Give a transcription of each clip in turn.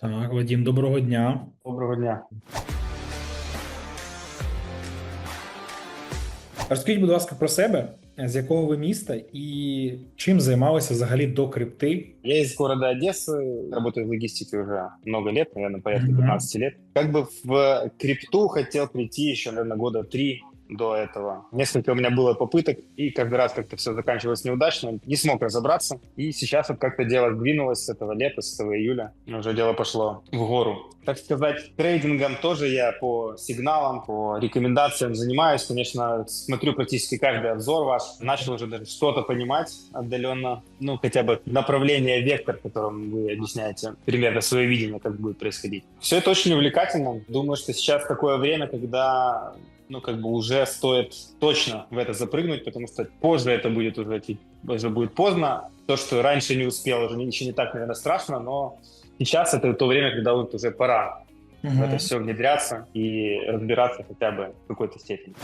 Так, Вадим, доброго дня. Доброго дня. Розкажіть, будь ласка, про себе, з якого ви міста і чим займалися взагалі до крипти? Я из города Одессы, работаю в логистике уже много лет, наверное, порядка Мгм. 15 лет. Как бы в крипту хотел прийти еще, наверное, года три до этого. Несколько у меня было попыток, и каждый раз как-то все заканчивалось неудачно, не смог разобраться. И сейчас вот как-то дело сдвинулось с этого лета, с этого июля, уже дело пошло в гору. Так сказать, трейдингом тоже я по сигналам, по рекомендациям занимаюсь. Конечно, смотрю практически каждый обзор ваш. Начал уже даже что-то понимать отдаленно. Ну, хотя бы направление, вектор, которым вы объясняете примерно свое видение, как будет происходить. Все это очень увлекательно. Думаю, что сейчас такое время, когда ну, как бы уже стоит точно в это запрыгнуть, потому что позже это будет уже, чуть- уже будет поздно. То, что раньше не успел, уже ничего не так, наверное, страшно, но сейчас это то время, когда вот уже пора в это все внедряться и разбираться хотя бы в какой-то степени.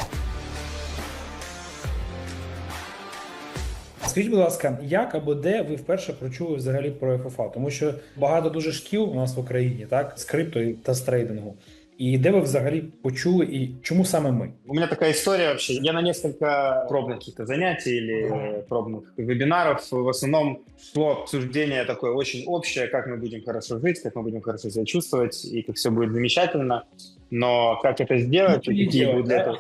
Скажіть, будь ласка, як або де ви вперше прочули взагалі про ФФА? Тому що багато дуже шкіл у нас в Україні, так, з крипто і- та з трейдингу. І де ви взагалі почули і чому саме ми? У меня такая история вообще. Я на несколько пробных каких-то занятий или пробных вебинаров. В основном шло обсуждение такое очень общее, как мы будем хорошо жить, как мы будем хорошо себя чувствовать и как все будет замечательно. Но как это сделать, Ничего не какие делать, будут для да? этого...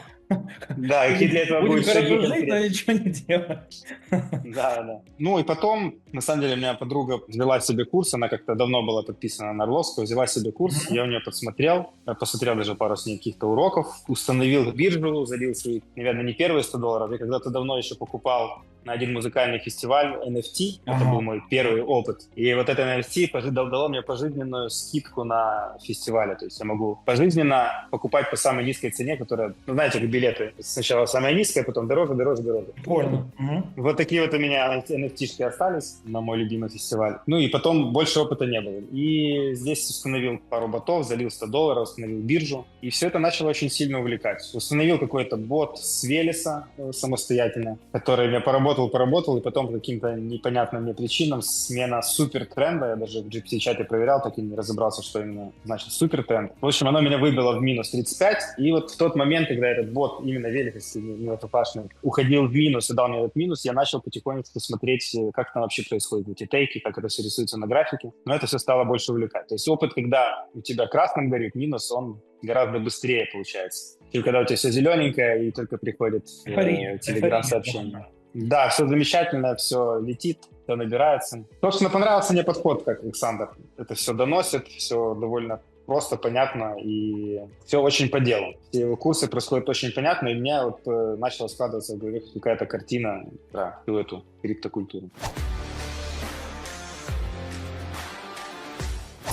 да, какие для этого Будем будут шаги жить, но ничего не делать. Да, да. Ну и потом, на самом деле, у меня подруга взяла себе курс, она как-то давно была подписана на Орловскую, взяла себе курс, я у нее подсмотрел, я посмотрел даже пару с ней каких-то уроков, установил биржу, залил свои, наверное, не первые 100 долларов, я когда-то давно еще покупал на один музыкальный фестиваль NFT, это Ага. был мой первый опыт. И вот это NFT дало мне пожизненную скидку на фестивале, то есть я могу пожизненно покупать по самой низкой цене, которая, ну, знаете, как билеты, сначала самая низкая, потом дороже, дороже, дороже. Прикольно. Угу. Вот такие вот у меня NFT-шки остались на мой любимый фестиваль. Ну и потом больше опыта не было. И здесь установил пару ботов, залил 100 долларов, установил биржу. И все это начало очень сильно увлекать. Установил какой-то бот с Велеса э, самостоятельно, который я поработал, поработал, и потом по каким-то непонятным мне причинам смена супер тренда, я даже в GPT-чате проверял, так и не разобрался, что именно значит супер тренд. В общем, оно меня выбило в минус 35, и вот в тот момент, когда этот бот, именно не FFA-шный, уходил в минус и дал мне этот минус, я начал потихонечку смотреть, э, как там вообще происходят эти тейки, как это все рисуется на графике. Но это все стало больше увлекать. То есть опыт, когда у тебя красным горит минус, он гораздо быстрее получается. И когда у тебя все зелененькое, и только приходит э, телеграм-сообщение. Да, все замечательно, все летит, все набирается. Собственно, понравился мне подход, как Александр. Это все доносит, все довольно просто, понятно, и все очень по делу. Все его курсы происходят очень понятно, и у меня вот э, начала складываться в голове какая-то картина про всю эту криптокультуру.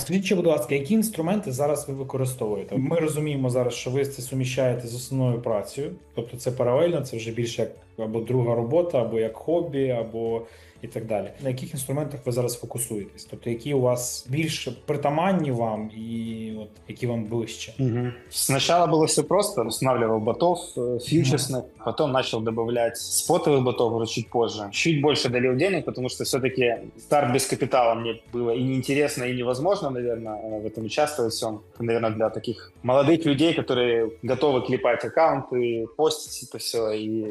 Скажіть, ще, будь ласка, які інструменти зараз ви використовуєте? Ми розуміємо зараз, що ви це суміщаєте з основною працею, тобто це паралельно, це вже більше як або друга робота, або як хобі, або і так далі. На яких інструментах ви зараз фокусуєтесь? Тобто, які у вас більш притаманні вам і от які вам ближче? Сначала было все просто. Устанавливал ботов э, фьючерсных, потом начал добавлять спотовых ботов уже чуть позже. Чуть больше долил денег, потому что все-таки старт без капитала мне было и неинтересно, и невозможно, наверное, э, в этом участвовать всем. Наверное, для таких молодых людей, которые готовы клепать аккаунты, постить это все и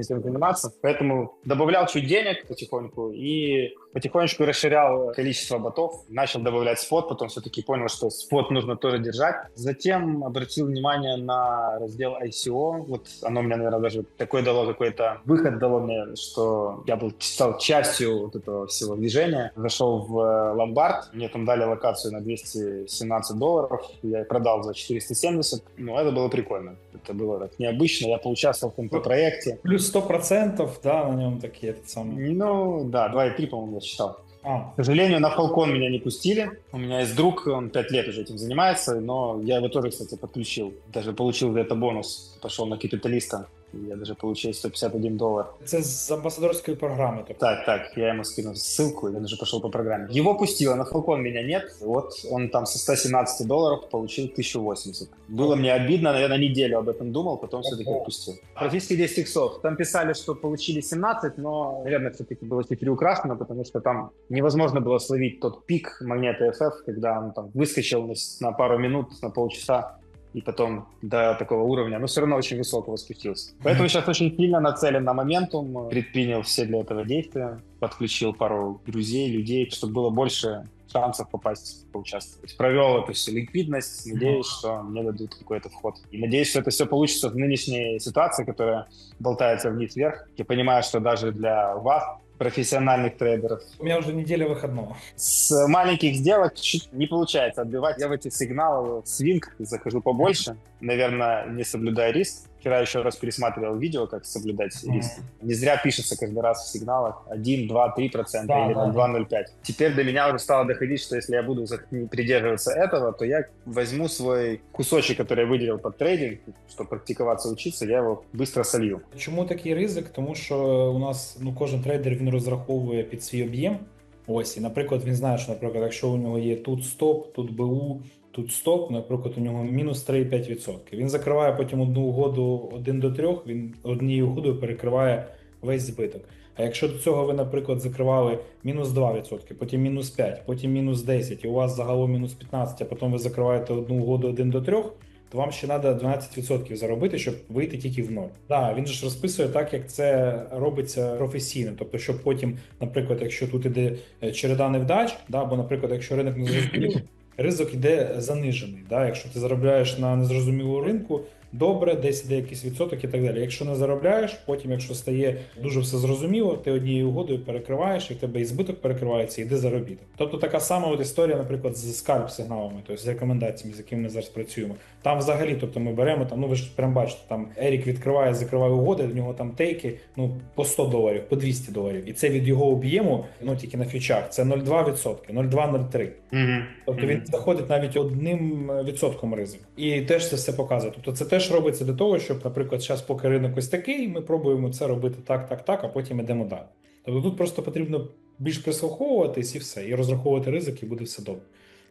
этим заниматься. Поэтому добавлял чуть денег потихоньку и потихонечку расширял количество ботов, начал добавлять спот, потом все-таки понял, что спот нужно тоже держать. Затем обратил внимание на раздел ICO. Вот оно мне, наверное, даже такой дало какой-то выход дало мне, что я был стал частью вот этого всего движения. Зашел в э, ломбард, мне там дали локацию на 217 долларов, я продал за 470. Ну, это было прикольно. Это было так необычно. Я поучаствовал в каком-то проекте. Плюс 100% да, на ньому такі этот самий. Ну, да, 2,3, по-моему, я считал. А, К сожалению, на Falcon меня не пустили. У меня есть друг, он пять лет уже этим занимается, но я его тоже, кстати, подключил. Даже получил за это бонус. Пошел на капиталиста я даже получил 151 доллар. Це з амбасадорської програми. Тобто. Так, так, я ему скинул ссылку, я даже пошел по программе. Его пустило, на Falcon меня нет. Вот он там со 117 долларов получил 1080. Было мне обидно, наверное, неделю об этом думал, потом все-таки отпустил. Практически 10 иксов. Там писали, что получили 17, но, наверное, все-таки было чуть приукрашено, потому что там невозможно было словить тот пик монеты FF, когда он там выскочил на пару минут, на полчаса и потом до такого уровня, но все равно очень высокого спустился. Поэтому сейчас очень сильно нацелен на моментум, предпринял все для этого действия, подключил пару друзей, людей, чтобы было больше шансов попасть, поучаствовать. Провел эту всю ликвидность, надеюсь, что мне дадут какой-то вход. И надеюсь, что это все получится в нынешней ситуации, которая болтается вниз-вверх. Я понимаю, что даже для вас профессиональных трейдеров. У меня уже неделя выходного. С маленьких сделок чуть не получается отбивать. Я в эти сигналы свинг захожу побольше. Наверное, не соблюдая риск. Вчера еще раз пересматривал видео, как соблюдать mm. риски. Не зря пишется каждый раз в сигналах 1, 2, 3 процента да, или да. 2, 0, 5. Теперь до меня уже стало доходить, что если я буду придерживаться этого, то я возьму свой кусочек, который я выделил под трейдинг, чтобы практиковаться, учиться, я его быстро солью. Чому такий ризик? Тому що у нас ну кожен трейдер він розраховує під свій об'єм. Ось, і, наприклад, він знає, що, наприклад, якщо у нього є тут стоп, тут БУ, тут стоп, наприклад, у нього мінус 3,5%. Він закриває потім одну угоду 1 до 3, він однією угодою перекриває весь збиток. А якщо до цього ви, наприклад, закривали мінус 2%, потім мінус 5, потім мінус 10, і у вас загалом мінус 15, а потім ви закриваєте одну угоду 1 до 3, то вам ще треба 12% заробити, щоб вийти тільки в ноль. Да, він ж розписує так, як це робиться професійно. Тобто, щоб потім, наприклад, якщо тут іде череда невдач, да, або, наприклад, якщо ринок не зрозумів, ризик йде занижений. Да? Якщо ти заробляєш на незрозумілу ринку, добре, десь іде якийсь відсоток і так далі. Якщо не заробляєш, потім, якщо стає дуже все зрозуміло, ти однією угодою перекриваєш, і в тебе і збиток перекривається, і йде заробіток. Тобто така сама от історія, наприклад, з скальп сигналами, тобто з рекомендаціями, з якими ми зараз працюємо. Там взагалі, тобто ми беремо там, ну ви ж прям бачите, там Ерік відкриває, закриває угоди, в нього там тейки ну по 100 доларів, по 200 доларів. І це від його об'єму, ну тільки на фьючах, це 0,2%, 0,2-0,3. Mm-hmm. Тобто він заходить навіть одним відсотком ризику. І теж це все показує. Тобто це теж робиться для того, щоб, наприклад, зараз, поки ринок ось такий, ми пробуємо це робити так, так, так, а потім йдемо далі. Тобто тут просто потрібно більш прислуховуватись і все, і розраховувати ризик, і буде все добре.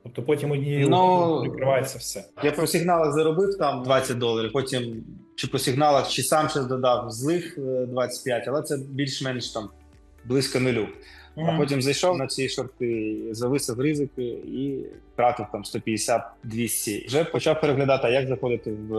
Тобто потім однією ну, прикривається все. Я по сигналах заробив там 20 доларів, потім чи по сигналах, чи сам щось додав злих 25, але це більш-менш там близько нулю. Mm. А потім зайшов на ці шорти, зависив ризики і втратив там 150-200. Вже почав переглядати, як заходити в,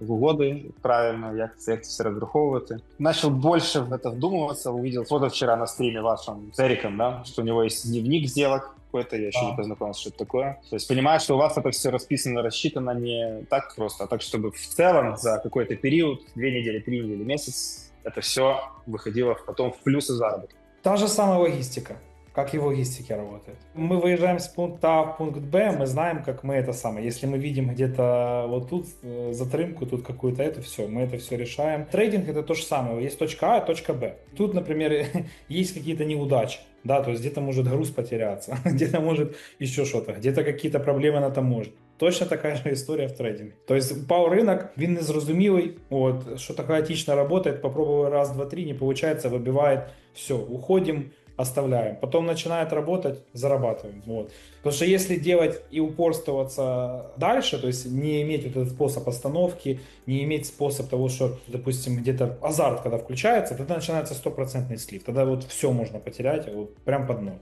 в угоди правильно, як це як це все розраховувати. Начал більше в це вдумуватися. Увидел фото вчера на стриме вашем с Эриком, да, что у него есть дневник сделок какой-то, я еще не познакомился, что это такое. То есть понимаешь, что у вас это все расписано, рассчитано не так просто, а так, чтобы в целом за какой-то период, две недели, три недели, месяц, это все выходило потом в плюсы заработка. Та же самая логистика, как и в логистике работает. Мы выезжаем с пункта А в пункт Б, мы знаем, как мы это самое. Если мы видим где-то вот тут затримку, тут какую-то это, все, мы это все решаем. Трейдинг это то же самое. Есть точка А, точка Б. Тут, например, есть какие-то неудачи. Да, то есть где-то может груз потеряться, где-то может еще что-то, где-то какие-то проблемы на таможне. Точно така ж історія в трейдингі. Тобто пау ринок, він незрозумілий, от, що-то хаотично работает, попробовал раз, два, три, не получается, выбивает, все, уходим, оставляем. Потом начинает работать, зарабатываем. Вот. Потому что если делать и упорствоваться дальше, то есть не иметь вот этот способ остановки, не иметь способ того, что, допустим, где-то азарт, когда включается, тогда начинается стопроцентный слив. Тогда вот все можно потерять, вот прям под ноль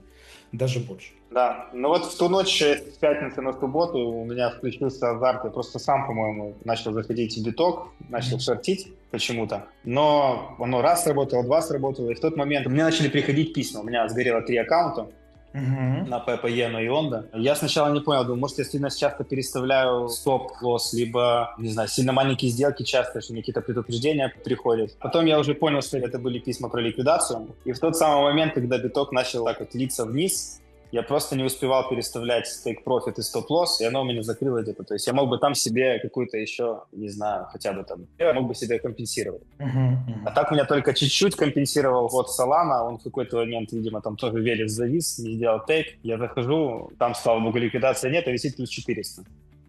даже больше. Да, ну вот в ту ночь с пятницы на субботу у меня включился азарт, я просто сам, по-моему, начал заходить в биток, начал mm-hmm. шортить почему-то, но оно раз сработало, два сработало, и в тот момент мне начали приходить письма, у меня сгорело три аккаунта, угу. на ППЕ, на Ионда. Я сначала не понял, думаю, может, я сильно часто переставляю стоп-лосс, либо, не знаю, сильно маленькие сделки часто, что мне какие-то предупреждения приходят. Потом я уже понял, что это были письма про ликвидацию. И в тот самый момент, когда биток начал так вот литься вниз, я просто не успевал переставлять стейк профит и стоп-лосс, и оно у меня закрыло где-то. То есть я мог бы там себе какую-то еще, не знаю, хотя бы там, я мог бы себе компенсировать. Uh-huh, uh-huh. А так меня только чуть-чуть компенсировал вот Солана, он в какой-то момент, видимо, там тоже Велес завис, не сделал тейк. Я захожу, там, слава богу, ликвидация нет, а висит плюс 400.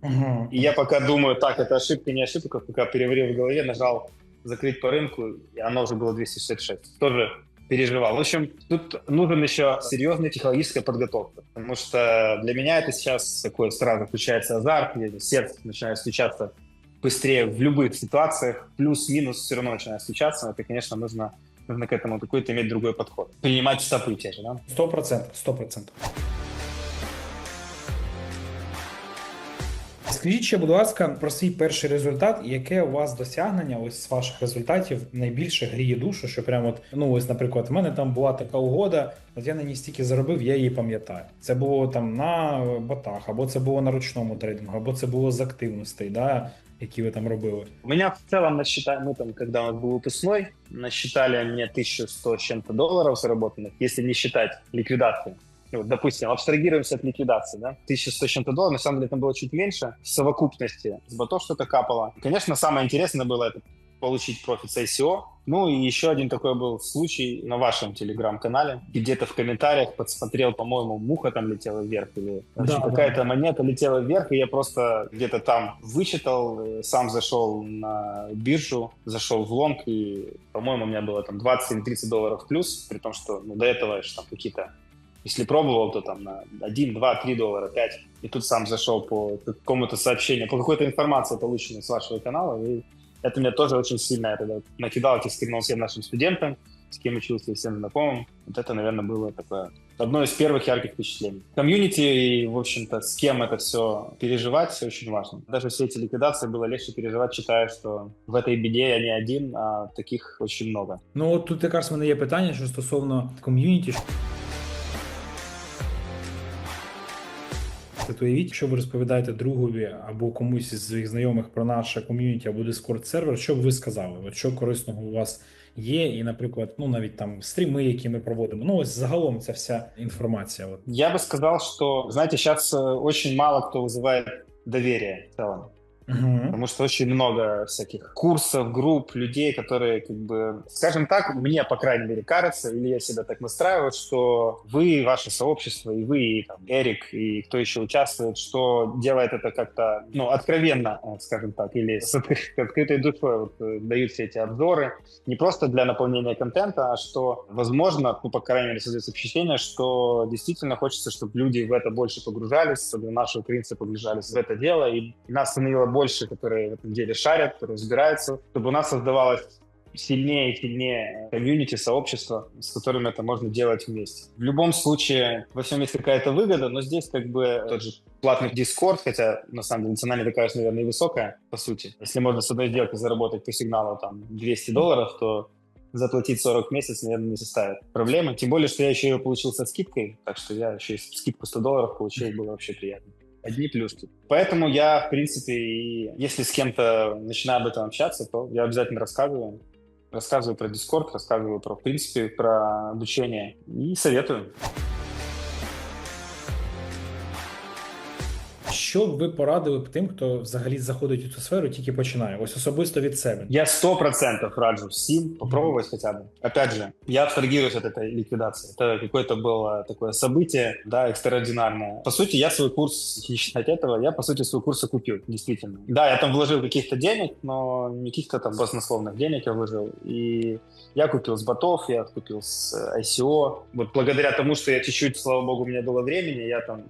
Uh-huh. И я пока думаю, так, это ошибка, не ошибка, пока переварил в голове, нажал закрыть по рынку, и оно уже было 266. Тоже переживал. В общем, тут нужен еще серьезная технологическая подготовка, потому что для меня это сейчас такой сразу включается азарт, сердце начинает стучаться быстрее в любых ситуациях, плюс-минус все равно начинает стучаться, это, конечно, нужно, нужно к этому какой-то иметь другой подход. Принимать те же, да? Сто процентов, сто процентов. Скажіть ще, будь ласка, про свій перший результат, яке у вас досягнення ось з ваших результатів найбільше гріє душу, що прямо от, ну ось, наприклад, в мене там була така угода, от я на ній стільки заробив, я її пам'ятаю. Це було там на ботах, або це було на ручному трейдингу, або це було з активностей, да, які ви там робили. У меня в целом насчитали, мы там, когда у нас был выпускной, насчитали мне 1100 с чем-то долларов заработанных, если не считать ликвидации. Ну, вот, допустим, абстрагируемся от ликвидации, да, 1100 с чем-то долларов, на самом деле там было чуть меньше, в совокупности с ботов что-то капало. Конечно, самое интересное было это получить профит с ICO. Ну и еще один такой был случай на вашем телеграм-канале. Где-то в комментариях подсмотрел, по-моему, муха там летела вверх или Да, какая-то да. монета летела вверх, и я просто где-то там вычитал, сам зашел на биржу, зашел в лонг, и, по-моему, у меня было там 20 или 30 долларов плюс, при том, что ну, до этого же там какие-то если пробовал, то там на 1, 2, 3 доллара, 5. И тут сам зашел по какому-то сообщению, по какой-то информации, полученной с вашего канала. И это меня тоже очень сильно это, да, накидал эти скинул всем нашим студентам, с кем учился и всем знакомым. Вот это, наверное, было такое одно из первых ярких впечатлений. Комьюнити и, в общем-то, с кем это все переживать очень важно. Даже все эти ликвидации было легче переживать, читая, что в этой беде я не один, а таких очень много. Ну от тут якраз в мене є питання, що стосовно ком'юніті. От уявіть, що ви розповідаєте другові або комусь із своїх знайомих про наше ком'юніті або Discord сервер, що б ви сказали? От що корисного у вас є, і, наприклад, ну навіть там стріми, які ми проводимо. Ну ось загалом ця вся інформація. От. Я бы сказал, что, знаете, сейчас очень мало кто вызывает доверие в целом. Угу. Потому что очень много всяких курсов, групп, людей, которые, как бы, скажем так, мне, по крайней мере, кажется, или я себя так настраиваю, что вы, ваше сообщество, и вы, и там, Эрик, и кто еще участвует, что делает это как-то, ну, откровенно, э, скажем так, или с откры- открытой душой вот, э, дают все эти обзоры, не просто для наполнения контента, а что, возможно, ну, по крайней мере, создается впечатление, что действительно хочется, чтобы люди в это больше погружались, чтобы наши украинцы погружались в это дело, и нас становилось больше, которые в этом деле шарят, которые разбираются, чтобы у нас создавалось сильнее и сильнее комьюнити, сообщество, с которым это можно делать вместе. В любом случае, во всем есть какая-то выгода, но здесь как бы тот же платный Discord, хотя на самом деле цена не такая, наверное, и высокая, по сути. Если можно с одной сделки заработать по сигналу там 200 долларов, то заплатить 40 в месяц, наверное, не составит проблемы. Тем более, что я еще ее получил со скидкой, так что я еще и скидку 100 долларов получил, было вообще приятно. Одни плюшки. Поэтому я, в принципе, и если с кем-то начинаю об этом общаться, то я обязательно рассказываю. Рассказываю про Discord, рассказываю про, в принципе, про обучение и советую. Що б ви порадили б тим, хто взагалі заходить у цю сферу, тільки починає? Ось особисто від себе. Я сто процентов раджу всем попробовать хотя бы. Опять же, я абстрагируюсь от этой ликвидации. Это какое-то было такое событие, да, экстраординарное. По сути, я свой курс, не считать этого, я, по сути, свой курс окупил, действительно. Да, я там вложил каких-то денег, но не каких-то там баснословных денег я вложил. И я купил с ботов, я купил с э, ICO. Вот благодаря тому, что я чуть-чуть, слава богу, у меня было времени, я там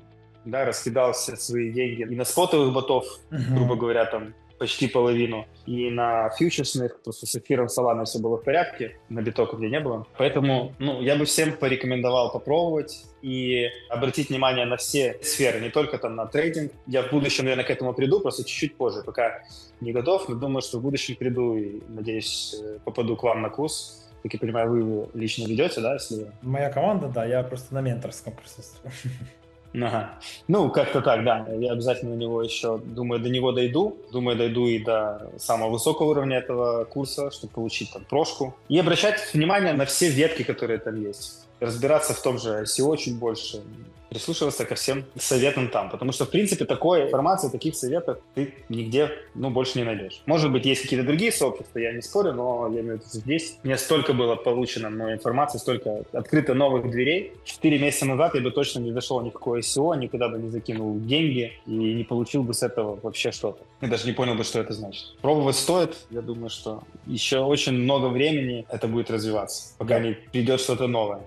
да, раскидал все свои деньги и на спотовых ботов, Мгм. грубо говоря, там почти половину. И на фьючерсных, просто с эфиром Solana все было в порядке, на биток где не было. Поэтому, ну, я бы всем порекомендовал попробовать и обратить внимание на все сферы, не только там на трейдинг. Я в будущем, наверное, к этому приду, просто чуть-чуть позже, пока не готов, но думаю, что в будущем приду и, надеюсь, э, попаду к вам на курс. Как я понимаю, вы его лично ведете, да, если... Моя команда, да, я просто на менторському присутствую. Ага. Ну, как-то так, да. Я обязательно на него еще, думаю, до него дойду. Думаю, дойду и до самого высокого уровня этого курса, чтобы получить там прошку. И обращать внимание на все ветки, которые там есть. Разбираться в том же SEO чуть больше, прислушиваться ко всем советам там. Потому что, в принципе, такой информации, таких советов ты нигде, ну, больше не найдешь. Может быть, есть какие-то другие сообщества, я не спорю, но я имею в виду здесь. Мне столько было получено мной информации, столько открыто новых дверей. Четыре месяца назад я бы точно не зашел ни в какое SEO, никуда бы не закинул деньги и не получил бы с этого вообще что-то. И даже не понял бы, что это значит. Пробовать стоит. Я думаю, что еще очень много времени это будет развиваться, пока Да. не придет что-то новое.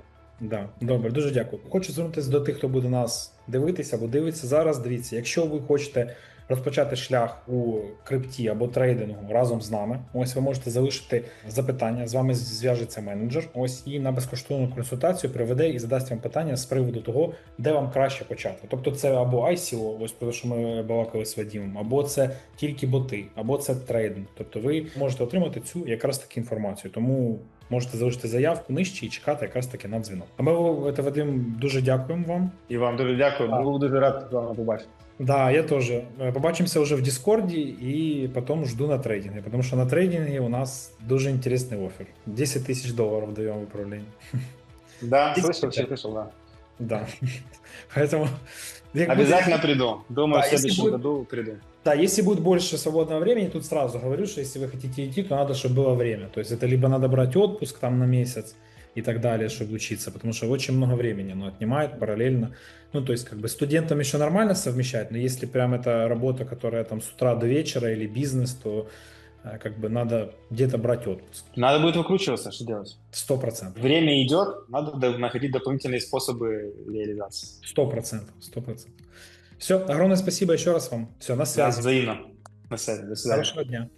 Да, добре, дуже дякую. Хочу звернутися до тих, хто буде нас дивитися або дивиться зараз. Дивіться, якщо ви хочете розпочати шлях у крипті або трейдингу разом з нами, ось ви можете залишити запитання. З вами зв'яжеться менеджер. Ось і на безкоштовну консультацію приведе і задасть вам питання з приводу того, де вам краще почати. Тобто, це або ICO, ось про те, що ми балакали з Вадімом, або це тільки боти, або це трейдинг. Тобто, ви можете отримати цю якраз таки інформацію. Тому можете залишити заявку нижче і чекати якраз таки на дзвінок. А ми це Вадим дуже дякуємо вам. І вам дуже дякую. Так. Був дуже рад з вами побачити. Да, я тоже. Э, Побачимося уже в Дискорді і потім жду на трейдинге, потому що на трейдинге у нас дуже інтересний офер. 10 тисяч доларів даємо в управління. Да, Есть слышал, все такое? слышал, да. Да. Поэтому... Обязательно приду. Думаю, Да, в следующем будет- году приду. Да, если будет больше свободного времени, тут сразу говорю, что если вы хотите идти, то надо, чтобы было время. То есть это либо надо брать отпуск там на месяц и так далее, чтобы учиться, потому что очень много времени оно отнимает параллельно. Ну, то есть как бы студентам еще нормально совмещать, но если прям это работа, которая там с утра до вечера или бизнес, то как бы надо где-то брать отпуск. Надо будет выкручиваться, что делать? Сто процентов. Время идет, надо до- находить дополнительные способы реализации. Сто процентов. Сто процентов. Все, огромное спасибо еще раз вам. Все, на Да, связи. взаимно. На связи. До свидания. Хорошего дня.